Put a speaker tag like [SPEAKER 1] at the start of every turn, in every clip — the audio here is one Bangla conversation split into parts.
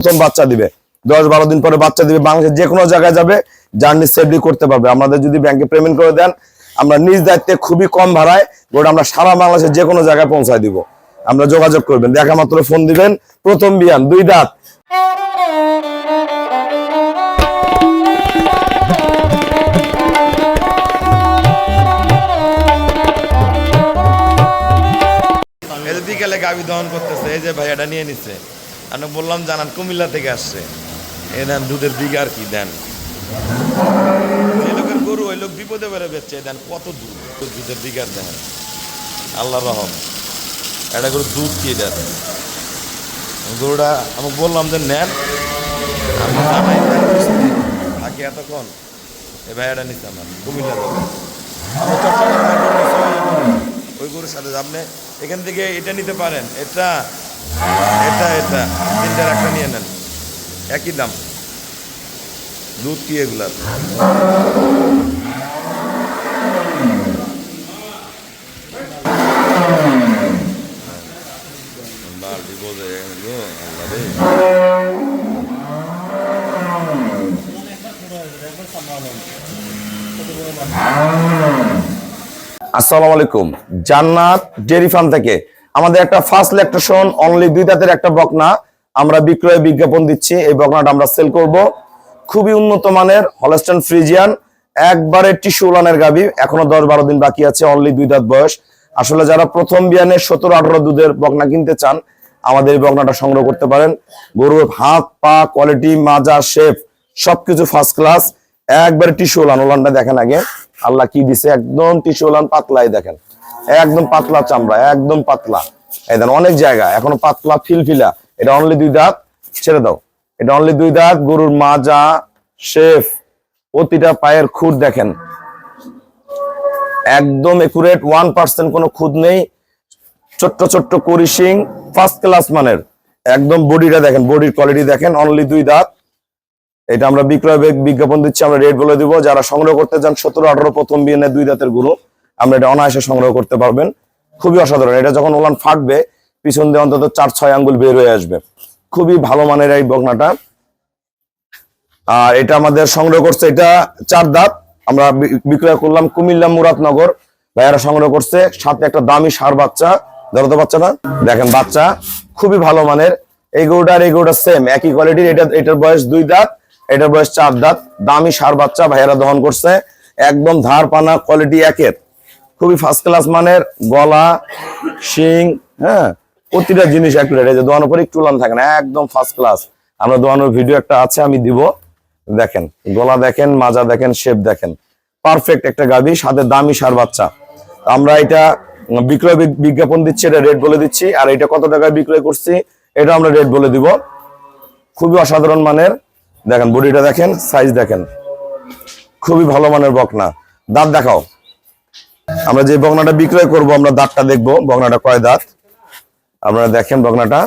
[SPEAKER 1] প্রথম বাচ্চা দিবে। দশ বারো দিন পরে বাচ্চা দিবে বাংলাদেশের যে কোনো জায়গায় যাবে, জার্নি সেফলি করতে পারবে। আমাদের যদি ব্যাংকে পেমেন্ট করে দেন, আমরা নিজ দায়িত্বে খুবই কম ভাড়ায় গোটা আমরা সারা বাংলাদেশের যে কোনো জায়গায় পৌঁছায় দিব। আমরা যোগাযোগ করবেন। দেখা মাত্র ফোন দিবেন। প্রথম বিয়ান, দুই দাঁত। বিকেলে গাবি দহন করতেছে। এই যে ভাইয়াটা নিয়ে নিচ্ছে আমি বললাম, জানান, কুমিল্লা থেকে আসছে। এই দেন, দুধের বিঘা কি দেন? যে লোকের গরু, ওই লোক বিপদে বেড়ে বেচছে দেন, কত দুধ? দুধের বিঘার দেন? আল্লাহ রহম। এটা গরু দুধ কি দেন? গরুটা, আমি বললাম যে, নেন। আমি থাকি এতক্ষণ। এই ভাইয়াটা নিচ্ছে আমার, কুমিল্লা। ওই গরুর সাথে আপনি এখান থেকে এটা নিতে পারেন। এটা এটা এটা। তিনটার একটা নিয়ে নেন। একই দাম। দুধ কি এগুলার। আসসালামু আলাইকুম। জান্নাত ডেরি ফার্ম থেকে আমাদের একটা ফার্স্ট ল্যাকটেশন অনলি দুই দাঁতের একটা বকনা। আমরা বিক্রয় বিজ্ঞাপন দিচ্ছি, এই বকনাটা আমরা সেল করব। খুবই উন্নত মানের হলস্টান ফ্রিজিয়ান একবারে টিস্যু উলানের গাবি এখনও দশ বারো দিন বাকি আছে অনলি দুই দাঁত বয়স। আসলে যারা প্রথম বিয়ানে সতেরো আঠারো দুধের বকনা কিনতে চান, আমাদের এই বকনাটা সংগ্রহ করতে পারেন। গরুর হাত, পা কোয়ালিটি মাজা শেপ সবকিছু ফার্স্ট ক্লাস একবারে টিস্যু উলান উলানটা দেখেন আগে। আল্লাহ কি দিছে? একদম টিস্যু উলান পাতলাই দেখেন। একদম পাতলা চামড়া, একদম পাতলা। এই দেন, অনেক জায়গা, এখনও পাতলা, ফিলফিলা। এটা অনলি দুই দাঁত, ছেড়ে দাও। এটা অনলি দুই দাঁত, গরুর মাজা, শেফ, প্রতিটা পায়ের খুঁট দেখেন। একদম একুরেট ওয়ান পার্সেন্ট কোনো খুদ নেই। ছোট্ট ছোট্ট করিশিং ফার্স্ট ক্লাস মানের। একদম বডিটা দেখেন, বডির কোয়ালিটি দেখেন অনলি দুই দাঁত। এটা আমরা বিক্রয় বিজ্ঞাপন দিচ্ছি, আমরা রেট বলে দিব। যারা সংগ্রহ করতে চান, সতেরো আঠারো প্রথম বিয়ে দুই দাঁতের গুরু। আমরা এটা অনায়াসে সংগ্রহ করতে পারবেন। খুবই অসাধারণ। এটা যখন ওলান ফাটবে, পিছন দিয়ে অন্তত চার, ছয় আঙ্গুল বের হয়ে আসবে। খুবই ভালো মানের এই বকনাটা। আর এটা আমাদের সংগ্রহ করছে, এটা চার দাঁত। আমরা বিক্রয় করলাম কুমিল্লা মুরাদনগর। ভাইয়ারা সংগ্রহ করছে, সাথে একটা দামি সার বাচ্চা। ধরো তো বাচ্চা না দেখেন, বাচ্চা খুবই ভালো মানের। এই গরুটা আর এই গরুটা সেম একই কোয়ালিটির এটা, এটার বয়স দুই দাঁত, এটার বয়স চার দাঁত। দামি সার বাচ্চা ভাইয়ারা দহন করছে। একদম ধার পানা কোয়ালিটি একের। খুবই ফার্স্ট ক্লাস মানের, গলা, শিং হ্যাঁ প্রতিটা জিনিস অ্যাকুরেট এই যে দোয়ানোর পরে একটু লান থাকে না, একদম ফার্স্ট ক্লাস আমরা দোয়ানোর ভিডিও একটা আছে, আমি দিব। দেখেন, গলা দেখেন, মাজা দেখেন শেপ দেখেন। পারফেক্ট একটা গাভী, সাথে দামি সার বাচ্চা। আমরা এটা বিক্রয় বিজ্ঞাপন দিচ্ছি, এটা রেট বলে দিচ্ছি, আর এটা কত টাকায় বিক্রয় করছি, এটা আমরা রেট বলে দিব। খুবই অসাধারণ মানের, দেখেন বডিটা দেখেন সাইজ দেখেন। খুবই ভালো মানের বকনা। দাঁত দেখাও। আমরা যে বকনাটা বিক্রয় করব, আমরা দাঁতটা দেখব, বকনাটা কয় দাঁত? আপনারা দেখেন বকনাটা।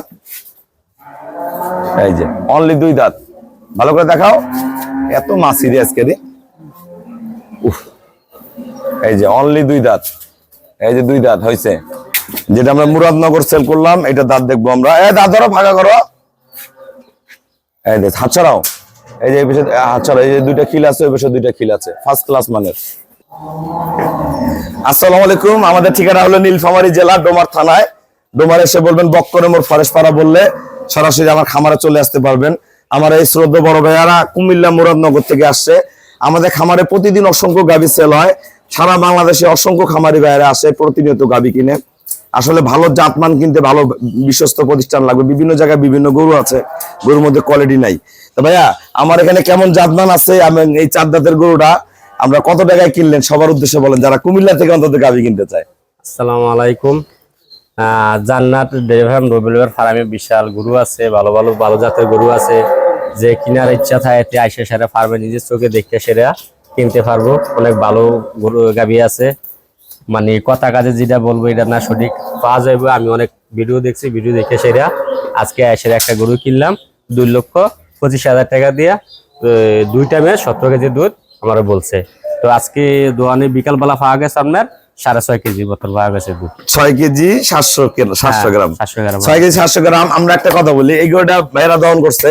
[SPEAKER 1] এই যে অনলি দুই দাঁত। ভালো করে দেখাও। এত মাসি রে আজকে রে। এই যে অনলি দুই দাঁত। এই যে দুই দাঁত হয়েছে যেটা আমরা মুরাদনগর সেল করলাম, এটা দাঁত দেখব আমরা। এ, দাঁত ধরো, ফাঁকা করো। এই দেখ হাত ছাড়াও। এই যে, এই পাশে হাত এই যে দুইটা খিল আছে, ওই পাশে দুইটা খিল আছে। ফার্স্ট ক্লাস মানের। আসসালামু আলাইকুম। আমাদের ঠিকানা হলো নীলফামারী জেলা, ডোমার থানায়। ডোমার এসে বলবেন, বক্করে মোর ফরেশপাড়া বললে সরাসরি আমার খামারে চলে আসতে পারবেন। আমার এই শ্রদ্ধ বড় ভাইয়ারা কুমিল্লা মুরাদনগর থেকে আসছে। আমাদের খামারে প্রতিদিন অসংখ্য গাভী সেল হয়। সারা বাংলাদেশে অসংখ্য খামারি ভাইয়ারা আসে, প্রতিনিয়ত গাভী কিনে। আসলে ভালো জাতমান কিনতে ভালো বিশ্বস্ত প্রতিষ্ঠান লাগবে। বিভিন্ন জায়গায় বিভিন্ন গরু আছে, গরুর মধ্যে কোয়ালিটি নাই। তো ভাইয়া, আমার এখানে কেমন জাতমান আছে আমি এই চার দাঁতের গরুটা? আমরা কত টাকায় কিনলেন? সবার উদ্দেশ্যে বলেন যারা কুমিল্লা থেকে অন্তত গাভী কিনতে চায়।
[SPEAKER 2] আসসালামু আলাইকুম। জান্নাত ডেয়ারি ফার্ম রবিবার ফার্মে বিশাল গরু আছে ভালো ভালো ভালো জাতের গরু আছে। যে কেনার ইচ্ছা থাকে আইসে সেরা ফার্মে নিজের চোখে দেখতে সেরা কিনতে পারব। অনেক ভালো গরু গাবি আছে। মানে কথা কাজে যেটা বলব এটা না সঠিক। পাওয়া যাবে আমি অনেক ভিডিও দেখছি ভিডিও দেখে সেরা আজকে এসে একটা গরু কিনলাম দুই লক্ষ পঁচিশ হাজার টাকা দিয়ে তো, দুই টাইমে সতেরো কেজি দুধ। আমার বলছে। তো আজকে দোয়ানে বিকালবেলা পাওয়া গেছে আপনার সাড়ে ছয় কেজি বোতল পাওয়া গেছে দুধ।
[SPEAKER 1] ছয় কেজি সাতশো সাতশো গ্রাম।
[SPEAKER 2] সাতশো গ্রাম।
[SPEAKER 1] ছয় কেজি সাতশো গ্রাম। আমরা একটা কথা বলি এই গরুটা দহন করছে।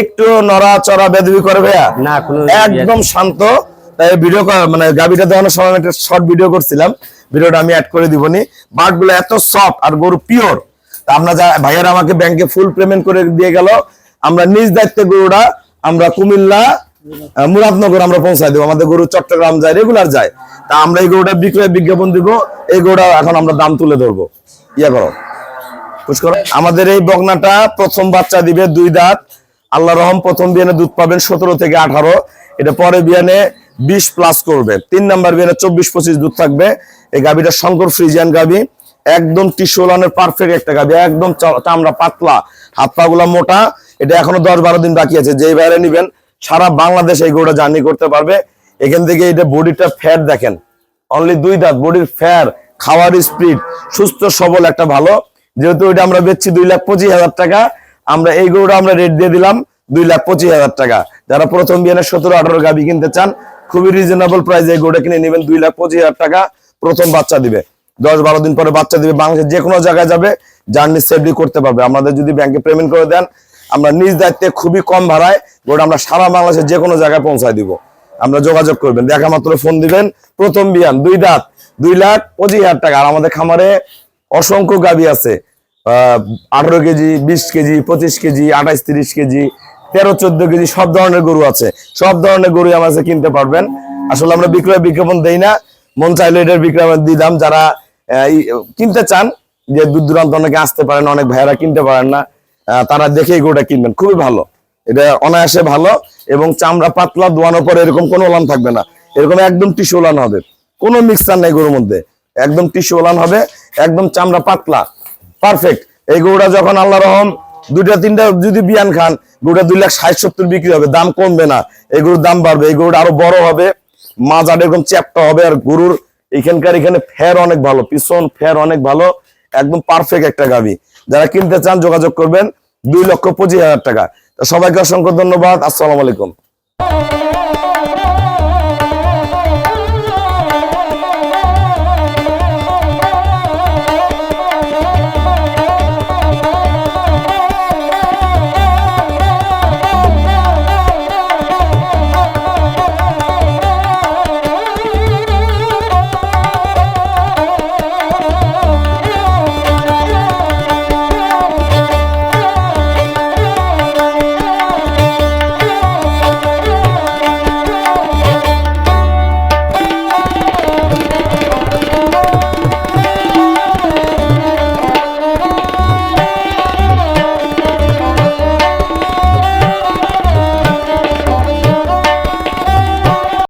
[SPEAKER 1] একটু নড়াচড়া বেদবি করে ভাইয়া?
[SPEAKER 2] না
[SPEAKER 1] একদম শান্ত। তাই ভিডিও মানে গাবিটা দেওয়ানোর সময় আমি একটা শর্ট ভিডিও করছিলাম। ভিডিওটা আমি অ্যাড করে দিবনি। বাটগুলো এত সফট আর গরু পিওর আমরা যা ভাইয়ারা আমাকে ব্যাংকে ফুল পেমেন্ট করে দিয়ে গেল। আমরা নিজ দায়িত্বে গরুটা আমরা কুমিল্লা মুরাদনগর আমরা পৌঁছাই দেবো, আমাদের গরু চট্টগ্রাম যায় রেগুলার যায়। তা আমরা এই গরুটা বিক্রয় বিজ্ঞাপন দিব, এই গরুটা এখন আমরা দাম তুলে ধরবো। ইয়া করো। করো। আমাদের এই বগনাটা প্রথম বাচ্চা দিবে দুই দাঁত। আল্লাহ রহম, প্রথম বিয়ানে দুধ পাবেন সতেরো থেকে আঠারো। এটা পরে বিয়ানে বিশ প্লাস করবে। তিন নাম্বার বিয়ানে চব্বিশ পঁচিশ দুধ থাকবে। এই গাভিটা শঙ্কর ফ্রিজিয়ান গাভি। একদম টিসোলানের পারফেক্ট একটা গাভি, একদম চামড়া পাতলা, হাত পা মোটা। এটা এখনও দশ বারো দিন বাকি আছে, যেই বাইরে নিবেন সারা বাংলাদেশ এই গরুটা জার্নি করতে পারবে। এখান থেকে এটা বডিটা ফ্যাট দেখেন অনলি দুই দাঁত বডির ফ্যার খাওয়ার স্পিড সুস্থ, সবল একটা ভালো। যেহেতু এটা আমরা বেচছি দুই লাখ পঁচিশ হাজার টাকা, আমরা এই গরুটা আমরা রেট দিয়ে দিলাম দুই লাখ পঁচিশ হাজার টাকা। যারা প্রথম বিয়ানের সতেরো, আঠারো গাবি কিনতে চান, খুবই রিজনেবল প্রাইস এই গরুটা কিনে নেবেন দুই লাখ পঁচিশ হাজার টাকা, প্রথম বাচ্চা দিবে। দশ বারো দিন পরে বাচ্চা দিবে বাংলাদেশের যে কোনো জায়গায় যাবে জার্নি সেফলি করতে পারবে। আমাদের যদি ব্যাংকে পেমেন্ট করে দেন আমরা নিজ দায়িত্বে খুবই কম ভাড়ায় গরুটা আমরা সারা বাংলাদেশের যে কোনো জায়গায় পৌঁছায় দিব। আমরা যোগাযোগ করবেন, দেখা মাত্র ফোন দিবেন। প্রথম বিয়ান, দুই দাঁত, দুই লাখ পঁচিশ হাজার টাকা। আর আমাদের খামারে অসংখ্য গাবি আছে। আঠারো কেজি, বিশ কেজি, পঁচিশ কেজি, আঠাইশ, তিরিশ কেজি, তেরো, চোদ্দ কেজি, সব ধরনের গরু আছে। সব ধরনের গরু আমার কাছে কিনতে পারবেন। আসলে আমরা বিক্রয় বিজ্ঞাপন দেই না। মন চাইলে এটার বিক্রয় দিলাম যারা কিনতে চান, যে দূর দূরান্ত অনেকে আসতে পারেন, অনেক ভাইয়েরা কিনতে পারেন না। তারা দেখে গরুটা কিনবেন। খুবই ভালো। এটা অনায়াসে ভালো এবং চামড়া পাতলা ধোয়ানোর পরে এরকম কোনো ওলান থাকবে না। এরকম একদম টিস্যু ওলান হবে। কোনো মিক্সচার নেই গরুর মধ্যে। একদম টিস্যু ওলান হবে, একদম চামড়া পাতলা। পারফেক্ট। এই গরুটা যখন আল্লাহ রহম দুইটা, তিনটা যদি বিয়ান খান, গরুটা দুই লাখ ষাট, সত্তর বিক্রি হবে। দাম কমবে না। এই গরুর দাম বাড়বে। এই গরুটা আরও বড় হবে। মাজাটা এরকম চ্যাপটা হবে আর গরুর এখানকার এখানে ফের অনেক ভালো। পিছন ফের অনেক ভালো। একদম পারফেক্ট একটা গাবি যারা কিনতে চান, যোগাযোগ করবেন দুই লক্ষ পঁচিশ হাজার টাকা। সবাইকে অসংখ্য ধন্যবাদ। আসসালাম আলাইকুম।